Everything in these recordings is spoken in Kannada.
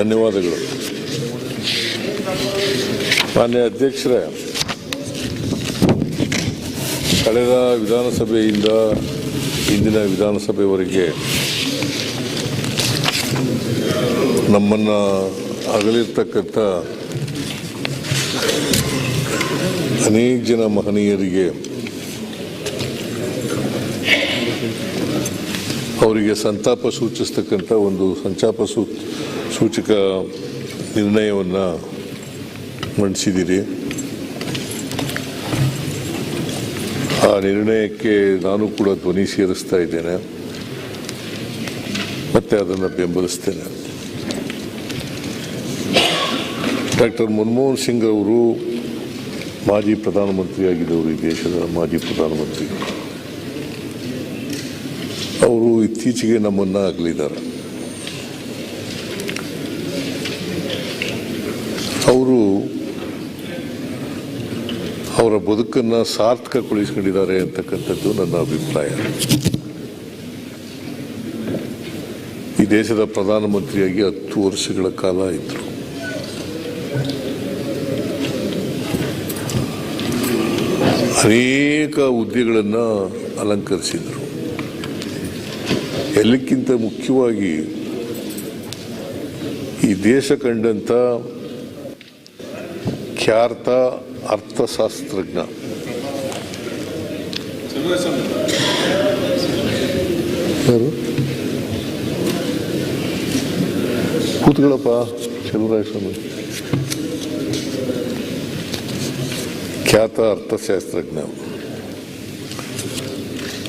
ಧನ್ಯವಾದಗಳು. ಮಾನ್ಯ ಅಧ್ಯಕ್ಷರೇ, ಕಳೆದ ವಿಧಾನಸಭೆಯಿಂದ ಇಂದಿನ ವಿಧಾನಸಭೆವರೆಗೆ ನಮ್ಮನ್ನು ಅಗಲಿರ್ತಕ್ಕಂಥ ಅನೇಕ ಜನ ಮಹನೀಯರಿಗೆ ಅವರಿಗೆ ಸಂತಾಪ ಸೂಚಿಸ್ತಕ್ಕಂಥ ಒಂದು ಸಂತಾಪ ಸೂ ಸೂಚಕ ನಿರ್ಣಯವನ್ನು ಮಂಡಿಸಿದ್ದೀರಿ. ಆ ನಿರ್ಣಯಕ್ಕೆ ನಾನು ಕೂಡ ಧ್ವನಿ ಸೇರಿಸ್ತಾ ಇದ್ದೇನೆ. ಮತ್ತೆ ಅದನ್ನು ಬೆಂಬಲಿಸ್ತೇನೆ. ಡಾಕ್ಟರ್ ಮನಮೋಹನ್ ಸಿಂಗ್ ಅವರು ಮಾಜಿ ಪ್ರಧಾನಮಂತ್ರಿಯಾಗಿದ್ದವರು ಈ ದೇಶದ ಮಾಜಿ ಪ್ರಧಾನಮಂತ್ರಿ. ಅವರು ಇತ್ತೀಚೆಗೆ ನಮ್ಮನ್ನು ಅಗಲಿದ್ದಾರೆ. ಅವರು ಬದುಕನ್ನು ಸಾರ್ಥಕಗೊಳಿಸ್ಕೊಂಡಿದ್ದಾರೆ ಅಂತಕ್ಕಂಥದ್ದು ನನ್ನ ಅಭಿಪ್ರಾಯ. ಈ ದೇಶದ ಪ್ರಧಾನಮಂತ್ರಿಯಾಗಿ ಹತ್ತು ವರ್ಷಗಳ ಕಾಲ ಇದ್ದರು ಅನೇಕ ಹುದ್ದೆಗಳನ್ನು ಅಲಂಕರಿಸಿದರು. ಎಲ್ಲಕ್ಕಿಂತ ಮುಖ್ಯವಾಗಿ ಈ ದೇಶ ಕಂಡಂಥ ಖ್ಯಾತ ಅರ್ಥಶಾಸ್ತ್ರಜ್ಞ. ಯಾರು? ಕೂತ್ಕೊಳ್ಳಪ್ಪ ಚಲುವರಾಯ ಸ್ವಾಮಿ ಖ್ಯಾತ ಅರ್ಥಶಾಸ್ತ್ರಜ್ಞ.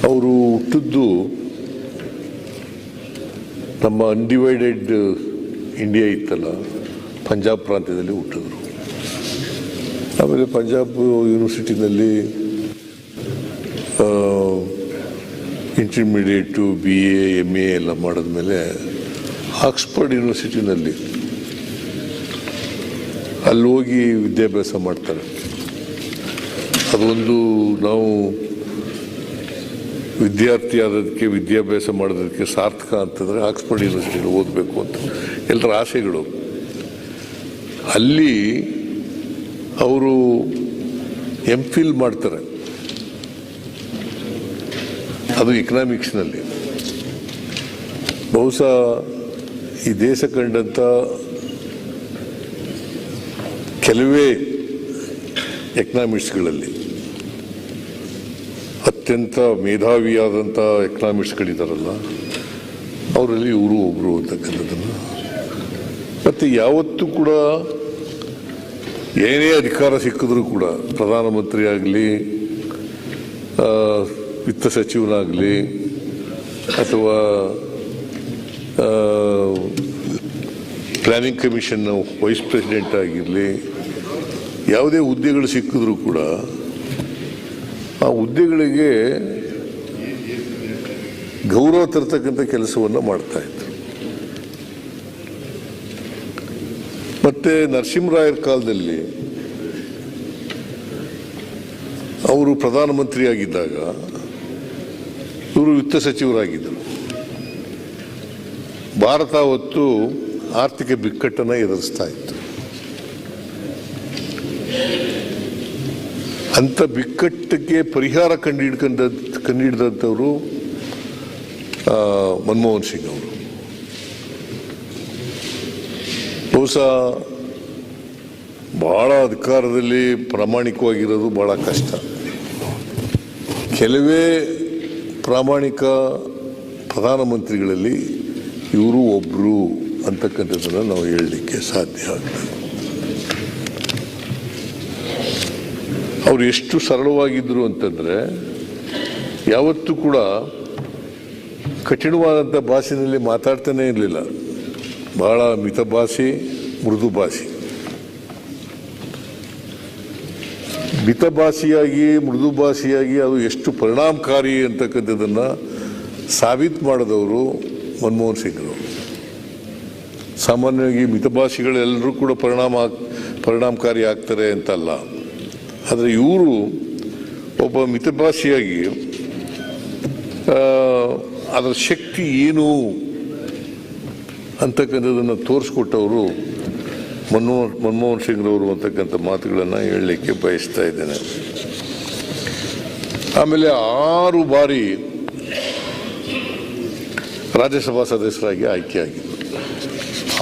ಅವರು ಹುಟ್ಟಿದ್ದು ನಮ್ಮ ಅನ್ಡಿವೈಡೆಡ್ ಇಂಡಿಯಾ ಇತ್ತಲ್ಲ, ಪಂಜಾಬ್ ಪ್ರಾಂತ್ಯದಲ್ಲಿ ಹುಟ್ಟಿದ್ರು. ಆಮೇಲೆ Punjab ಯೂನಿವರ್ಸಿಟಿನಲ್ಲಿ intermediate B A M A ಎಲ್ಲ ಮಾಡಿದ್ಮೇಲೆ ಆಕ್ಸ್ಫರ್ಡ್ ಯೂನಿವರ್ಸಿಟಿನಲ್ಲಿ ಅಲ್ಲಿ ಹೋಗಿ ವಿದ್ಯಾಭ್ಯಾಸ ಮಾಡ್ತಾರೆ. ಅದೊಂದು ನಾವು ವಿದ್ಯಾರ್ಥಿ ಆದದಕ್ಕೆ, ವಿದ್ಯಾಭ್ಯಾಸ ಮಾಡೋದಕ್ಕೆ ಸಾರ್ಥಕ ಅಂತಂದರೆ ಆಕ್ಸ್ಫರ್ಡ್ ಯೂನಿವರ್ಸಿಟಿಯಲ್ಲಿ ಓದಬೇಕು ಅಂತ. ಎಲ್ಲರ ಆಸೆಗಳು. ಅಲ್ಲಿ ಅವರು ಎಂ ಫಿಲ್ ಮಾಡ್ತಾರೆ. ಅದು ಎಕನಾಮಿಕ್ಸ್ನಲ್ಲಿ ಬಹುಶಃ ಈ ದೇಶ ಕಂಡಂಥ ಕೆಲವೇ ಎಕನಾಮಿಕ್ಸ್ಗಳಲ್ಲಿ ಅತ್ಯಂತ ಮೇಧಾವಿಯಾದಂಥ ಎಕನಾಮಿಕ್ಸ್ಗಳಿದ್ದಾರಲ್ಲ ಅವರಲ್ಲಿ ಇವರು ಒಬ್ಬರು ಅಂತಕ್ಕಂಥದ್ದನ್ನು. ಮತ್ತು ಯಾವತ್ತೂ ಕೂಡ ಏನೇ ಅಧಿಕಾರ ಸಿಕ್ಕಿದ್ರೂ ಕೂಡ ಪ್ರಧಾನಮಂತ್ರಿ ಆಗಲಿ ವಿತ್ತ ಸಚಿವನಾಗಲಿ ಅಥವಾ ಪ್ಲಾನಿಂಗ್ ಕಮಿಷನ್ ವೈಸ್ ಪ್ರೆಸಿಡೆಂಟ್ ಆಗಿರಲಿ, ಯಾವುದೇ ಹುದ್ದೆಗಳು ಸಿಕ್ಕಿದ್ರೂ ಕೂಡ, ಆ ಹುದ್ದೆಗಳಿಗೆ ಗೌರವ ತರ್ತಕ್ಕಂಥ ಕೆಲಸವನ್ನು ಮಾಡ್ತಾ ಮತ್ತೆ ನರಸಿಂಹರಾಯರ ಕಾಲದಲ್ಲಿ ಅವರು ಪ್ರಧಾನಮಂತ್ರಿ ಆಗಿದ್ದಾಗ ಇವರು ವಿತ್ತ ಸಚಿವರಾಗಿದ್ದರು. ಭಾರತ ಹೊತ್ತು ಆರ್ಥಿಕ ಬಿಕ್ಕಟ್ಟನ್ನು ಎದುರಿಸ್ತಾ ಇತ್ತು. ಅಂಥ ಬಿಕ್ಕಟ್ಟಿಗೆ ಪರಿಹಾರ ಕಂಡುಹಿಡ್ಕೊಂಡ ಕಂಡುಹಿಡಿದಂಥವರು ಹಿಡಿದಂಥವರು ಮನಮೋಹನ್ ಸಿಂಗ್ ಅವರು. ಬಹುಶಃ ಬಹಳ ಅಧಿಕಾರದಲ್ಲಿ ಪ್ರಾಮಾಣಿಕವಾಗಿರೋದು ಬಹಳ ಕಷ್ಟ. ಕೆಲವೇ ಪ್ರಾಮಾಣಿಕ ಪ್ರಧಾನಮಂತ್ರಿಗಳಲ್ಲಿ ಇವರು ಒಬ್ಬರು ಅಂತಕ್ಕಂಥದ್ದನ್ನು ನಾವು ಹೇಳಲಿಕ್ಕೆ ಸಾಧ್ಯ ಆಗ್ತದೆ. ಅವರು ಎಷ್ಟು ಸರಳವಾಗಿದ್ದರು ಅಂತಂದರೆ ಯಾವತ್ತೂ ಕೂಡ ಕಠಿಣವಾದಂಥ ಭಾಷೆಯಲ್ಲಿ ಮಾತಾಡ್ತಾನೇ ಇರಲಿಲ್ಲ. ಬಹಳ ಮಿತಭಾಷಿ ಮೃದು ಭಾಷೆ. ಮಿತಭಾಷಿಯಾಗಿ ಮೃದು ಭಾಷೆಯಾಗಿ ಅದು ಎಷ್ಟು ಪರಿಣಾಮಕಾರಿ ಅಂತಕ್ಕಂಥದ್ದನ್ನು ಸಾಬೀತು ಮಾಡಿದವರು ಮನಮೋಹನ್ ಸಿಂಗ್ರು. ಸಾಮಾನ್ಯವಾಗಿ ಮಿತಭಾಷಿಗಳೆಲ್ಲರೂ ಕೂಡ ಪರಿಣಾಮ ಪರಿಣಾಮಕಾರಿ ಆಗ್ತಾರೆ ಅಂತಲ್ಲ. ಆದರೆ ಇವರು ಒಬ್ಬ ಮಿತಭಾಷಿಯಾಗಿ ಅದರ ಶಕ್ತಿ ಏನು ಅಂತಕ್ಕಂಥದ್ದನ್ನು ತೋರಿಸ್ಕೊಟ್ಟವರು ಮನಮೋಹನ್ ಮನಮೋಹನ್ ಸಿಂಗ್ರವರು ಅಂತಕ್ಕಂಥ ಮಾತುಗಳನ್ನು ಹೇಳಲಿಕ್ಕೆ ಬಯಸ್ತಾ ಇದ್ದೇನೆ. ಆಮೇಲೆ ಆರು ಬಾರಿ ರಾಜ್ಯಸಭಾ ಸದಸ್ಯರಾಗಿ ಆಯ್ಕೆಯಾಗಿದ್ದರು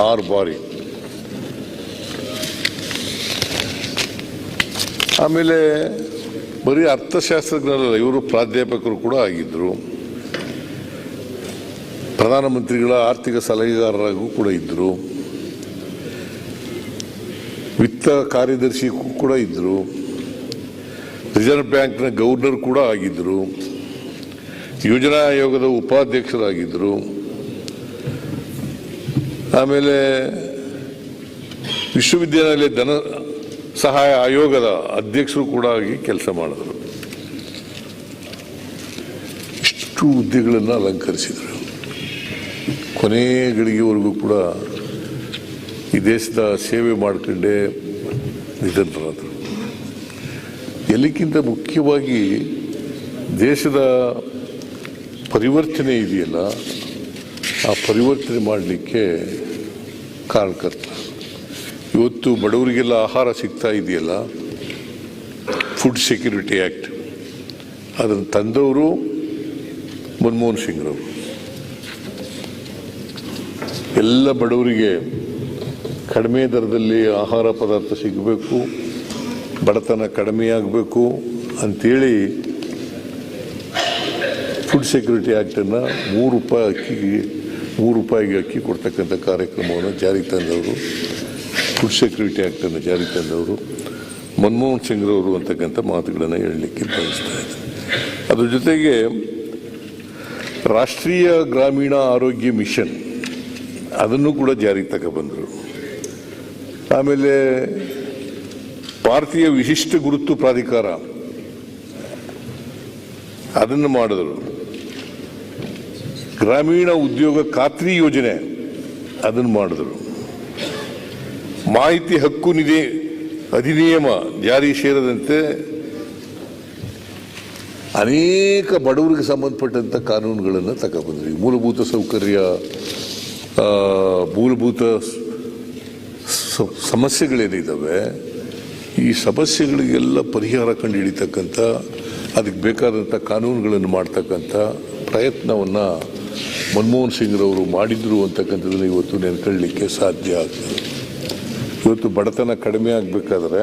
ಆರು ಬಾರಿ. ಆಮೇಲೆ ಬರೀ ಅರ್ಥಶಾಸ್ತ್ರಜ್ಞರಲ್ಲ, ಇವರು ಪ್ರಾಧ್ಯಾಪಕರು ಕೂಡ ಆಗಿದ್ದರು ಪ್ರಧಾನಮಂತ್ರಿಗಳ ಆರ್ಥಿಕ ಸಲಹೆಗಾರರಾಗೂ ಕೂಡ ಇದ್ದರು ವಿತ್ತ ಕಾರ್ಯದರ್ಶಿ ಕೂಡ ಇದ್ದರು ರಿಸರ್ವ್ ಬ್ಯಾಂಕ್ನ ಗವರ್ನರ್ ಕೂಡ ಆಗಿದ್ದರು ಯೋಜನಾ ಆಯೋಗದ ಉಪಾಧ್ಯಕ್ಷರಾಗಿದ್ದರು ಆಮೇಲೆ ವಿಶ್ವವಿದ್ಯಾನಿಲಯ ಧನ ಸಹಾಯ ಆಯೋಗದ ಅಧ್ಯಕ್ಷರು ಕೂಡ ಆಗಿ ಕೆಲಸ ಮಾಡಿದರು. ಇಷ್ಟು ಹುದ್ದೆಗಳನ್ನು ಅಲಂಕರಿಸಿದರು. ಕೊನೆಗಳಿಗೆವರೆಗೂ ಕೂಡ ಈ ದೇಶದ ಸೇವೆ ಮಾಡಿಕೊಂಡೇ ನಿಧನರಾದರು ಎಲ್ಲಕ್ಕಿಂತ ಮುಖ್ಯವಾಗಿ ದೇಶದ ಪರಿವರ್ತನೆ ಇದೆಯಲ್ಲ, ಆ ಪರಿವರ್ತನೆ ಮಾಡಲಿಕ್ಕೆ ಕಾರಣಕರ್ತ. ಇವತ್ತು ಬಡವರಿಗೆಲ್ಲ ಆಹಾರ ಸಿಗ್ತಾ ಇದೆಯಲ್ಲ ಫುಡ್ ಸೆಕ್ಯೂರಿಟಿ ಆ್ಯಕ್ಟ್ ಅದನ್ನು ತಂದವರು ಮನಮೋಹನ್ ಸಿಂಗ್ರವರು. ಎಲ್ಲ ಬಡವರಿಗೆ ಕಡಿಮೆ ದರದಲ್ಲಿ ಆಹಾರ ಪದಾರ್ಥ ಸಿಗಬೇಕು, ಬಡತನ ಕಡಿಮೆಯಾಗಬೇಕು ಅಂಥೇಳಿ ಫುಡ್ ಸೆಕ್ಯೂರಿಟಿ ಆ್ಯಕ್ಟನ್ನು ಮೂರು ರೂಪಾಯಿ ಅಕ್ಕಿಗೆ, ಮೂರು ರೂಪಾಯಿಗೆ ಅಕ್ಕಿ ಕೊಡ್ತಕ್ಕಂಥ ಕಾರ್ಯಕ್ರಮವನ್ನು ಜಾರಿಗೆ ತಂದವರು ಫುಡ್ ಸೆಕ್ಯೂರಿಟಿ ಆ್ಯಕ್ಟನ್ನು ಜಾರಿಗೆ ತಂದವರು ಮನಮೋಹನ್ ಸಿಂಗ್ರವರು ಅಂತಕ್ಕಂಥ ಮಾತುಗಳನ್ನು ಹೇಳಲಿಕ್ಕೆ ಬಯಸ್ತಾ ಇದ್ದಾರೆ ಅದ್ರ ಜೊತೆಗೆ ರಾಷ್ಟ್ರೀಯ ಗ್ರಾಮೀಣ ಆರೋಗ್ಯ ಮಿಷನ್ ಅದನ್ನು ಕೂಡ ಜಾರಿಗೆ ತಗೊಬಂದರು. ಆಮೇಲೆ ಭಾರತೀಯ ವಿಶಿಷ್ಟ ಗುರುತು ಪ್ರಾಧಿಕಾರ ಅದನ್ನು ಮಾಡಿದರು. ಗ್ರಾಮೀಣ ಉದ್ಯೋಗ ಖಾತ್ರಿ ಯೋಜನೆ ಅದನ್ನು ಮಾಡಿದರು. ಮಾಹಿತಿ ಹಕ್ಕು ನಿಧಿ ಅಧಿನಿಯಮ ಜಾರಿ ಸೇರದಂತೆ ಅನೇಕ ಬಡವರಿಗೆ ಸಂಬಂಧಪಟ್ಟಂಥ ಕಾನೂನುಗಳನ್ನು ತಗೊಬಂದ್ರಿ ಮೂಲಭೂತ ಸೌಕರ್ಯ ಮೂಲಭೂತ ಸಮಸ್ಯೆಗಳೇನಿದ್ದಾವೆ ಈ ಸಮಸ್ಯೆಗಳಿಗೆಲ್ಲ ಪರಿಹಾರ ಕಂಡು ಹಿಡಿತಕ್ಕಂಥ ಅದಕ್ಕೆ ಬೇಕಾದಂಥ ಕಾನೂನುಗಳನ್ನು ಮಾಡ್ತಕ್ಕಂಥ ಪ್ರಯತ್ನವನ್ನು ಮನಮೋಹನ್ ಸಿಂಗ್ರವರು ಮಾಡಿದ್ರು ಅಂತಕ್ಕಂಥದ್ದನ್ನು ಇವತ್ತು ನೆನ್ಕೊಳ್ಳಲಿಕ್ಕೆ ಸಾಧ್ಯ ಆಗ್ತದೆ. ಇವತ್ತು ಬಡತನ ಕಡಿಮೆ ಆಗಬೇಕಾದ್ರೆ,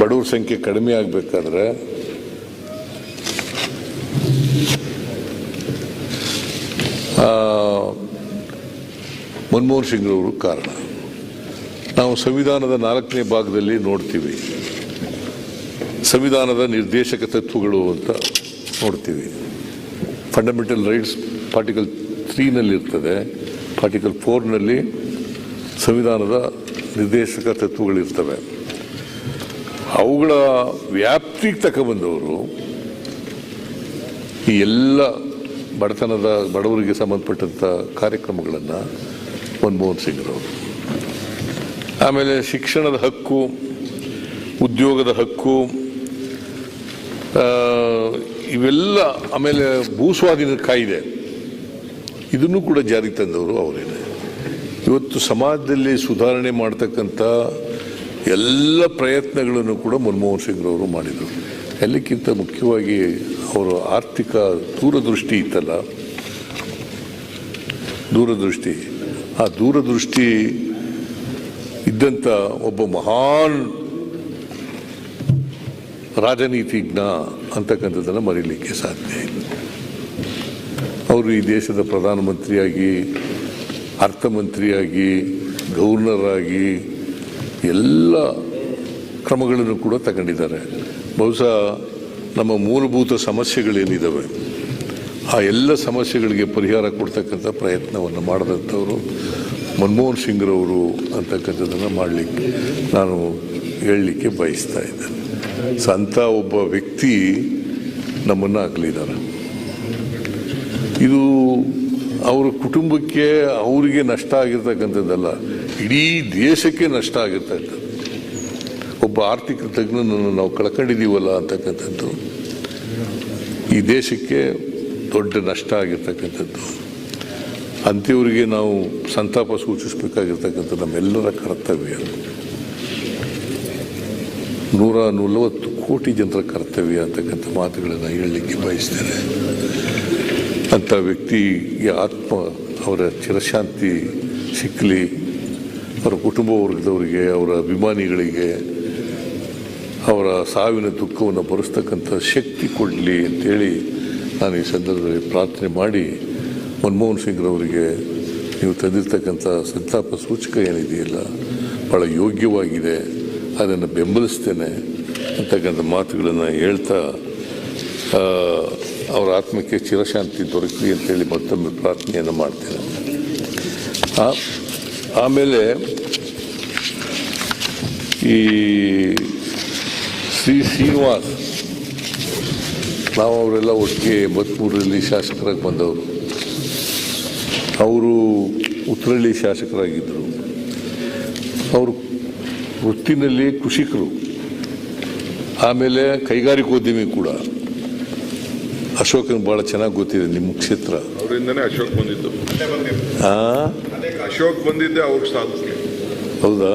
ಬಡವ್ರ ಸಂಖ್ಯೆ ಕಡಿಮೆ ಆಗಬೇಕಾದ್ರೆ ಮನಮೋಹನ್ ಸಿಂಗ್ರವರು ಕಾರಣ. ನಾವು ಸಂವಿಧಾನದ ನಾಲ್ಕನೇ ಭಾಗದಲ್ಲಿ ನೋಡ್ತೀವಿ. ಸಂವಿಧಾನದ ನಿರ್ದೇಶಕ ತತ್ವಗಳು ಅಂತ ನೋಡ್ತೀವಿ. ಫಂಡಮೆಂಟಲ್ ರೈಟ್ಸ್ ಪಾರ್ಟಿಕಲ್ ತ್ರೀನಲ್ಲಿರ್ತದೆ ಪಾರ್ಟಿಕಲ್ ಫೋರ್ನಲ್ಲಿ ಸಂವಿಧಾನದ ನಿರ್ದೇಶಕ ತತ್ವಗಳಿರ್ತವೆ. ಅವುಗಳ ವ್ಯಾಪ್ತಿಗೆ ತಗೊಬಂದವರು ಈ ಎಲ್ಲ ಬಡತನದ ಬಡವರಿಗೆ ಸಂಬಂಧಪಟ್ಟಂಥ ಕಾರ್ಯಕ್ರಮಗಳನ್ನು ಮನಮೋಹನ್ ಸಿಂಗ್ರವರು ಆಮೇಲೆ ಶಿಕ್ಷಣದ ಹಕ್ಕು, ಉದ್ಯೋಗದ ಹಕ್ಕು ಇವೆಲ್ಲ ಆಮೇಲೆ ಭೂಸ್ವಾಧೀನ ಕಾಯಿದೆ. ಇದನ್ನು ಕೂಡ ಜಾರಿಗೆ ತಂದವರು ಅವರೇನೆ. ಇವತ್ತು ಸಮಾಜದಲ್ಲಿ ಸುಧಾರಣೆ ಮಾಡ್ತಕ್ಕಂಥ ಎಲ್ಲ ಪ್ರಯತ್ನಗಳನ್ನು ಕೂಡ ಮನಮೋಹನ್ ಸಿಂಗ್ರವರು ಮಾಡಿದರು. ಎಲ್ಲಕ್ಕಿಂತ ಮುಖ್ಯವಾಗಿ ಅವರು ಆರ್ಥಿಕ ದೂರದೃಷ್ಟಿ ಇತ್ತಲ್ಲ, ದೂರದೃಷ್ಟಿ. ಆ ದೂರದೃಷ್ಟಿ ಇದ್ದಂಥ ಒಬ್ಬ ಮಹಾನ್ ರಾಜನೀತಿಜ್ಞ ಅಂತಕ್ಕಂಥದ್ದನ್ನು ಮರೀಲಿಕ್ಕೆ ಸಾಧ್ಯ ಇಲ್ಲ. ಅವರು ಈ ದೇಶದ ಪ್ರಧಾನಮಂತ್ರಿಯಾಗಿ, ಅರ್ಥಮಂತ್ರಿಯಾಗಿ ಗವರ್ನರ್ ಆಗಿ ಎಲ್ಲ ಕ್ರಮಗಳನ್ನು ಕೂಡ ತಗೊಂಡಿದ್ದಾರೆ. ಬಹುಶಃ ನಮ್ಮ ಮೂಲಭೂತ ಸಮಸ್ಯೆಗಳೇನಿದ್ದಾವೆ ಆ ಎಲ್ಲ ಸಮಸ್ಯೆಗಳಿಗೆ ಪರಿಹಾರ ಕೊಡ್ತಕ್ಕಂಥ ಪ್ರಯತ್ನವನ್ನು ಮಾಡಿದಂಥವರು ಮನಮೋಹನ್ ಸಿಂಗ್ರವರು ಅಂತಕ್ಕಂಥದ್ದನ್ನು ಮಾಡಲಿಕ್ಕೆ ನಾನು ಹೇಳಲಿಕ್ಕೆ ಬಯಸ್ತಾ ಇದ್ದೇನೆ. ಸೊ ಒಬ್ಬ ವ್ಯಕ್ತಿ ನಮ್ಮನ್ನು ಆಗಲಿದ್ದಾರೆ ಇದು ಅವರ ಕುಟುಂಬಕ್ಕೆ ಅವರಿಗೆ ನಷ್ಟ ಆಗಿರ್ತಕ್ಕಂಥದ್ದಲ್ಲ, ಇಡೀ ದೇಶಕ್ಕೆ ನಷ್ಟ ಆಗಿರ್ತಕ್ಕಂಥದ್ದು. ಒಬ್ಬ ಆರ್ಥಿಕ ತಜ್ಞನನ್ನು ನಾವು ಕಳ್ಕೊಂಡಿದ್ದೀವಲ್ಲ ಅಂತಕ್ಕಂಥದ್ದು. ಈ ದೇಶಕ್ಕೆ ದೊಡ್ಡ ನಷ್ಟ ಆಗಿರ್ತಕ್ಕಂಥದ್ದು. ಅಂತ್ಯವರಿಗೆ ನಾವು ಸಂತಾಪ ಸೂಚಿಸಬೇಕಾಗಿರ್ತಕ್ಕಂಥ ನಮ್ಮೆಲ್ಲರ ಕರ್ತವ್ಯ ನೂರ ನಲವತ್ತು ಕೋಟಿ ಜನರ ಕರ್ತವ್ಯ ಅಂತಕ್ಕಂಥ ಮಾತುಗಳನ್ನು ಹೇಳಲಿಕ್ಕೆ ಬಯಸ್ತೇನೆ. ಅಂಥ ವ್ಯಕ್ತಿಗೆ ಆತ್ಮ, ಅವರ ಚಿರಶಾಂತಿ ಸಿಕ್ಕಲಿ ಅವರ ಕುಟುಂಬ ವರ್ಗದವರಿಗೆ, ಅವರ ಅಭಿಮಾನಿಗಳಿಗೆ, ಅವರ ಸಾವಿನ ದುಃಖವನ್ನು ಭರಿಸ್ತಕ್ಕಂಥ ಶಕ್ತಿ ಕೊಡಲಿ ಅಂತೇಳಿ ನಾನು ಈ ಸಂದರ್ಭದಲ್ಲಿ ಪ್ರಾರ್ಥನೆ ಮಾಡಿ ಮನಮೋಹನ್ ಸಿಂಗ್ರವರಿಗೆ ನೀವು ತಂದಿರ್ತಕ್ಕಂಥ ಸಂತಾಪ ಸೂಚಕ ಏನಿದೆಯಲ್ಲ ಭಾಳ ಯೋಗ್ಯವಾಗಿದೆ. ಅದನ್ನು ಬೆಂಬಲಿಸ್ತೇನೆ ಅಂತಕ್ಕಂಥ ಮಾತುಗಳನ್ನು ಹೇಳ್ತಾ ಅವರ ಆತ್ಮಕ್ಕೆ ಚಿರಶಾಂತಿ ದೊರಕಲಿ ಅಂತೇಳಿ ಮತ್ತೊಮ್ಮೆ ಪ್ರಾರ್ಥನೆಯನ್ನು ಮಾಡ್ತೇನೆ. ಆಮೇಲೆ ಈ ಶ್ರೀ ಶ್ರೀನಿವಾಸ್ ನಾವು ಅವರೆಲ್ಲ ಒಟ್ಟಿಗೆ ಎಂಬತ್ಮೂರರಲ್ಲಿ ಶಾಸಕರಾಗಿ ಬಂದವರು. ಅವರು ಉತ್ತರಳ್ಳಿ ಶಾಸಕರಾಗಿದ್ದರು. ಅವರು ವೃತ್ತಿನಲ್ಲಿ ಕೃಷಿಕರು. ಆಮೇಲೆ ಕೈಗಾರಿಕೋದ್ಯಮಿ ಕೂಡ. ಅಶೋಕನ್ ಭಾಳ ಚೆನ್ನಾಗಿ ಗೊತ್ತಿದೆ ನಿಮ್ಮ ಕ್ಷೇತ್ರ. ಅವರಿಂದನೇ ಅಶೋಕ್ ಬಂದಿದ್ದು. ಅಶೋಕ್ ಬಂದಿದ್ದೆ ಅವ್ರ ಸಾಧಿಸ್ಲಿ ಹೌದಾ?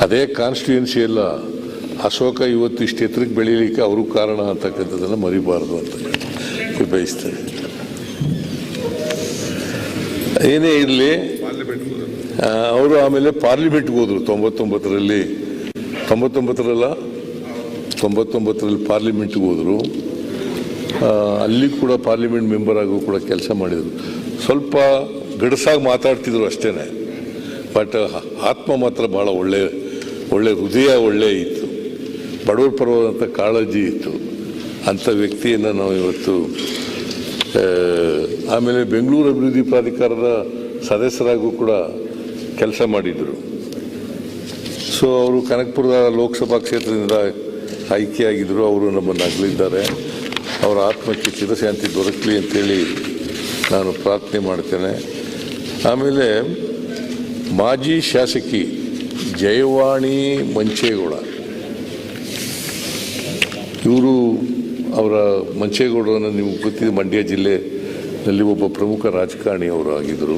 ಅದೇ ಕಾನ್ಸ್ಟಿಟ್ಯೂನ್ಸಿ ಅಲ್ಲ. ಅಶೋಕ ಇವತ್ತು ಇಷ್ಟು ಎತ್ತರಕ್ಕೆ ಬೆಳೀಲಿಕ್ಕೆ ಅವರು ಕಾರಣ ಅಂತಕ್ಕಂಥದ್ದನ್ನು ಮರಿಬಾರ್ದು ಅಂತ ಬಯಸ್ತೇನೆ. ಏನೇ ಇರಲಿ ಅವರು ಆಮೇಲೆ ಪಾರ್ಲಿಮೆಂಟ್ಗೆ ಹೋದರು ತೊಂಬತ್ತೊಂಬತ್ತರಲ್ಲಿ. ತೊಂಬತ್ತೊಂಬತ್ತರಲ್ಲ, ತೊಂಬತ್ತೊಂಬತ್ತರಲ್ಲಿ ಪಾರ್ಲಿಮೆಂಟ್ಗೆ ಹೋದರು. ಅಲ್ಲಿ ಕೂಡ ಪಾರ್ಲಿಮೆಂಟ್ ಮೆಂಬರ್ ಆಗು ಕೂಡ ಕೆಲಸ ಮಾಡಿದರು. ಸ್ವಲ್ಪ ಗಡಸಾಗಿ ಮಾತಾಡ್ತಿದ್ರು ಅಷ್ಟೇ ಬಟ್ ಆತ್ಮ ಮಾತ್ರ ಭಾಳ ಒಳ್ಳೆ ಒಳ್ಳೆ ಹೃದಯ ಒಳ್ಳೆ ಇತ್ತು. ಬಡವರ ಪರವಾದಂಥ ಕಾಳಜಿ ಇತ್ತು. ಅಂಥ ವ್ಯಕ್ತಿಯನ್ನು ನಾವು ಇವತ್ತು ಆಮೇಲೆ ಬೆಂಗಳೂರು ಅಭಿವೃದ್ಧಿ ಪ್ರಾಧಿಕಾರದ ಸದಸ್ಯರಾಗೂ ಕೂಡ ಕೆಲಸ ಮಾಡಿದರು. ಸೊ, ಅವರು ಕನಕಪುರದ ಲೋಕಸಭಾ ಕ್ಷೇತ್ರದಿಂದ ಆಯ್ಕೆಯಾಗಿದ್ದರು ಅವರು ನಮ್ಮನ್ನು ಅಗಲಿದ್ದಾರೆ. ಅವರ ಆತ್ಮಕ್ಕೆ ಚಿರಶಾಂತಿ ದೊರಕಲಿ ಅಂತೇಳಿ ನಾನು ಪ್ರಾರ್ಥನೆ ಮಾಡ್ತೇನೆ. ಆಮೇಲೆ ಮಾಜಿ ಶಾಸಕಿ ಜಯವಾಣಿ ಮಂಚೇಗೌಡ ಇವರು ಅವರ ಮಂಚೇಗೌಡರನ್ನು ನೀವು ಗೊತ್ತಿದೆ, ಮಂಡ್ಯ ಜಿಲ್ಲೆಯಲ್ಲಿ ಒಬ್ಬ ಪ್ರಮುಖ ರಾಜಕಾರಣಿ ಅವರು ಆಗಿದ್ದರು.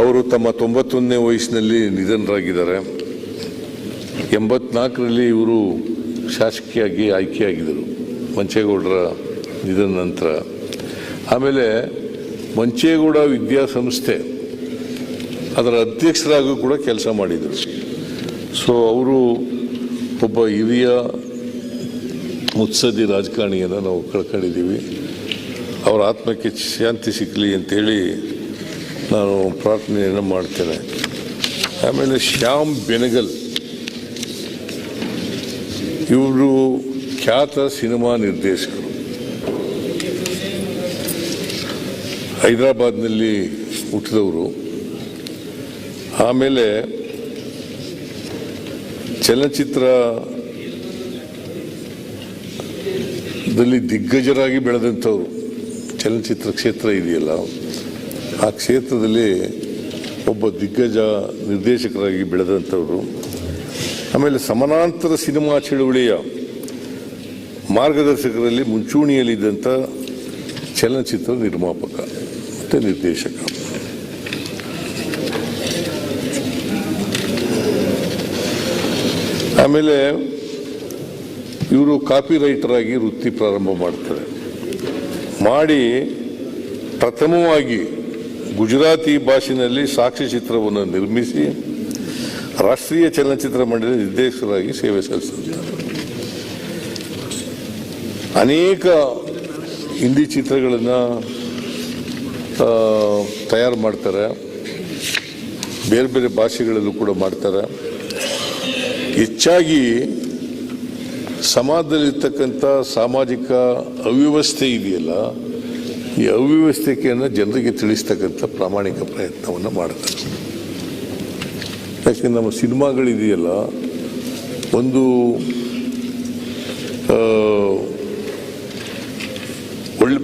ಅವರು ತಮ್ಮ ತೊಂಬತ್ತೊಂದನೇ ವಯಸ್ಸಿನಲ್ಲಿ ನಿಧನರಾಗಿದ್ದಾರೆ. ಎಂಬತ್ನಾಲ್ಕರಲ್ಲಿ ಇವರು ಶಾಸಕಿಯಾಗಿ ಆಯ್ಕೆಯಾಗಿದ್ದರು, ಮಂಚೇಗೌಡರ ನಿಧನ ನಂತರ. ಆಮೇಲೆ ಮಂಚೇಗೌಡ ವಿದ್ಯಾಸಂಸ್ಥೆ ಅದರ ಅಧ್ಯಕ್ಷರಾಗೂ ಕೂಡ ಕೆಲಸ ಮಾಡಿದರು. ಸೊ ಅವರು ಒಬ್ಬ ಹಿರಿಯ ಮುತ್ಸದ್ದಿ ರಾಜಕಾರಣಿಯನ್ನು ನಾವು ಕಳ್ಕೊಂಡಿದ್ದೀವಿ. ಅವರ ಆತ್ಮಕ್ಕೆ ಶಾಂತಿ ಸಿಗಲಿ ಅಂತೇಳಿ ನಾನು ಪ್ರಾರ್ಥನೆಯನ್ನು ಮಾಡ್ತೇನೆ. ಆಮೇಲೆ ಶ್ಯಾಮ್ ಬೆನಗಲ್. ಇವರು ಖ್ಯಾತ ಸಿನಿಮಾ ನಿರ್ದೇಶಕರು. ಹೈದರಾಬಾದ್ನಲ್ಲಿ ಹುಟ್ಟಿದವರು. ಆಮೇಲೆ ಚಲನಚಿತ್ರ ದಲ್ಲಿ ದಿಗ್ಗಜರಾಗಿ ಬೆಳೆದಂಥವ್ರು. ಚಲನಚಿತ್ರ ಕ್ಷೇತ್ರ ಇದೆಯಲ್ಲ, ಆ ಕ್ಷೇತ್ರದಲ್ಲಿ ಒಬ್ಬ ದಿಗ್ಗಜ ನಿರ್ದೇಶಕರಾಗಿ ಬೆಳೆದಂಥವ್ರು. ಆಮೇಲೆ ಸಮಾನಾಂತರ ಸಿನಿಮಾ ಚಳುವಳಿಯ ಮಾರ್ಗದರ್ಶಕರಲ್ಲಿ ಮುಂಚೂಣಿಯಲ್ಲಿದ್ದಂಥ ಚಲನಚಿತ್ರ ನಿರ್ಮಾಪಕ ಮತ್ತು ನಿರ್ದೇಶಕ. ಆಮೇಲೆ ಇವರು ಕಾಪಿ ರೈಟರ್ ಆಗಿ ವೃತ್ತಿ ಪ್ರಾರಂಭ ಮಾಡ್ತಾರೆ. ಮಾಡಿ ಪ್ರಥಮವಾಗಿ ಗುಜರಾತಿ ಭಾಷೆಯಲ್ಲಿ ಸಾಕ್ಷ್ಯಚಿತ್ರವನ್ನು ನಿರ್ಮಿಸಿ ರಾಷ್ಟ್ರೀಯ ಚಲನಚಿತ್ರ ಮಂಡಳಿ ನಿರ್ದೇಶಕರಾಗಿ ಸೇವೆ ಸಲ್ಲಿಸುತ್ತಾರೆ. ಅನೇಕ ಹಿಂದಿ ಚಿತ್ರಗಳನ್ನು ತಯಾರು ಮಾಡ್ತಾರೆ. ಬೇರೆ ಬೇರೆ ಭಾಷೆಗಳಲ್ಲೂ ಕೂಡ ಮಾಡ್ತಾರೆ. ಹೆಚ್ಚಾಗಿ ಸಮಾಜದಲ್ಲಿರ್ತಕ್ಕಂಥ ಸಾಮಾಜಿಕ ಅವ್ಯವಸ್ಥೆ ಇದೆಯಲ್ಲ, ಈ ಅವ್ಯವಸ್ಥೆಯನ್ನು ಜನರಿಗೆ ತಿಳಿಸ್ತಕ್ಕಂಥ ಪ್ರಾಮಾಣಿಕ ಪ್ರಯತ್ನವನ್ನು ಮಾಡ್ತಾರೆ ಯಾಕೆ ನಮ್ಮ ಸಿನಿಮಾಗಳಿದೆಯಲ್ಲ, ಒಂದು ಒಳ್ಳೆ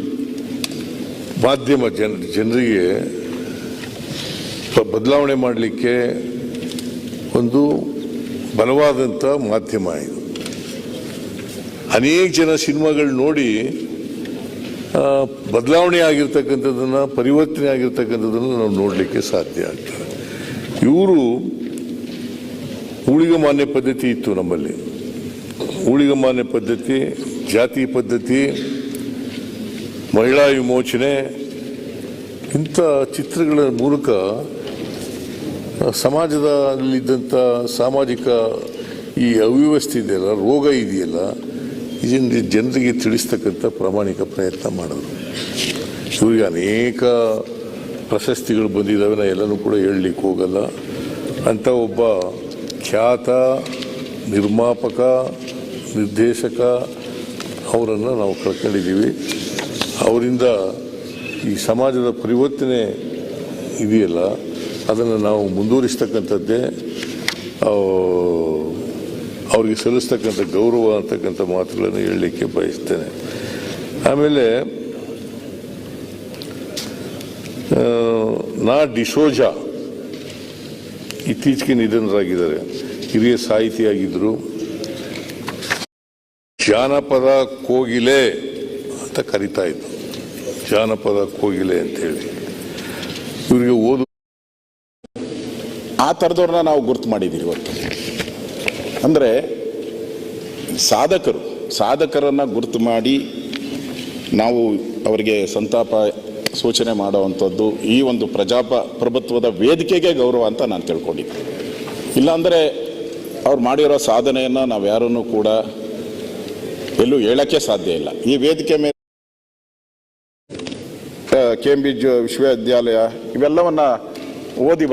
ಮಾಧ್ಯಮ ಜನ, ಜನರಿಗೆ ಬದಲಾವಣೆ ಮಾಡಲಿಕ್ಕೆ ಒಂದು ಬಲವಾದಂಥ ಮಾಧ್ಯಮ ಇದು. ಅನೇಕ ಜನ ಸಿನಿಮಾಗಳು ನೋಡಿ ಬದಲಾವಣೆ ಆಗಿರ್ತಕ್ಕಂಥದ್ದನ್ನು, ಪರಿವರ್ತನೆ ಆಗಿರ್ತಕ್ಕಂಥದ್ದನ್ನು ನಾವು ನೋಡಲಿಕ್ಕೆ ಸಾಧ್ಯ ಆಗ್ತದೆ ಇವರು ಊಳಿಗಮಾನ್ಯ ಪದ್ಧತಿ ಇತ್ತು ನಮ್ಮಲ್ಲಿ. ಊಳಿಗಮಾನ್ಯ ಪದ್ಧತಿ, ಜಾತಿ ಪದ್ಧತಿ, ಮಹಿಳಾ ವಿಮೋಚನೆ, ಇಂಥ ಚಿತ್ರಗಳ ಮೂಲಕ ಸಮಾಜದಲ್ಲಿದ್ದಂಥ ಸಾಮಾಜಿಕ ಈ ಅವ್ಯವಸ್ಥೆ ಇದೆಯಲ್ಲ, ರೋಗ ಇದೆಯಲ್ಲ ಇದನ್ನು ಜನರಿಗೆ ತಿಳಿಸ್ತಕ್ಕಂಥ ಪ್ರಾಮಾಣಿಕ ಪ್ರಯತ್ನ ಮಾಡಿದ್ರು. ಇವರಿಗೆ ಅನೇಕ ಪ್ರಶಸ್ತಿಗಳು ಬಂದಿದ್ದಾವೆ, ನಾ ಎಲ್ಲನೂ ಕೂಡ ಹೇಳಲಿಕ್ಕೆ ಹೋಗಲ್ಲ. ಅಂಥ ಒಬ್ಬ ಖ್ಯಾತ ನಿರ್ಮಾಪಕ, ನಿರ್ದೇಶಕ ಅವರನ್ನು ನಾವು ಕಳ್ಕೊಂಡಿದ್ದೀವಿ. ಅವರಿಂದ ಈ ಸಮಾಜದ ಪರಿವರ್ತನೆ ಇದೆಯಲ್ಲ, ಅದನ್ನು ನಾವು ಮುಂದುವರಿಸ್ತಕ್ಕಂಥದ್ದೇ ಅವ್ರಿಗೆ ಸಲ್ಲಿಸ್ತಕ್ಕಂಥ ಗೌರವ ಅಂತಕ್ಕಂಥ ಮಾತುಗಳನ್ನು ಹೇಳಲಿಕ್ಕೆ ಬಯಸ್ತೇನೆ. ಆಮೇಲೆ ನಾ ಡಿಶೋಜಾ ಇತ್ತೀಚೆಗೆ ನಿಧನರಾಗಿದ್ದಾರೆ. ಹಿರಿಯ ಸಾಹಿತಿಯಾಗಿದ್ದರು. ಜಾನಪದ ಕೋಗಿಲೆ ಅಂತ ಕರಿತಾ ಇದ್ರು ಜಾನಪದ ಕೋಗಿಲೆ ಅಂತೇಳಿ. ಇವರಿಗೆ ಓದು ಆ ಥರದವ್ರನ್ನ ನಾವು ಗುರ್ತು ಮಾಡಿದ್ದೀರಿ ಇವತ್ತು. ಅಂದರೆ ಸಾಧಕರು, ಸಾಧಕರನ್ನು ಗುರುತು ಮಾಡಿ ನಾವು ಅವರಿಗೆ ಸಂತಾಪ ಸೂಚನೆ ಮಾಡುವಂಥದ್ದು ಈ ಒಂದು ಪ್ರಜಾಪ ಪ್ರಭುತ್ವದ ವೇದಿಕೆಗೆ ಗೌರವ ಅಂತ ನಾನು ತಿಳ್ಕೊಂಡಿದ್ದೆ. ಇಲ್ಲಾಂದರೆ ಅವ್ರು ಮಾಡಿರೋ ಸಾಧನೆಯನ್ನು ನಾವು ಯಾರನ್ನೂ ಕೂಡ ಎಲ್ಲೂ ಹೇಳೋಕ್ಕೆ ಸಾಧ್ಯ ಇಲ್ಲ. ಈ ವೇದಿಕೆ ಮೇಲೆ ಕೇಂಬ್ರಿಡ್ಜ್ ವಿಶ್ವವಿದ್ಯಾಲಯ ಇವೆಲ್ಲವನ್ನು ಓದಿ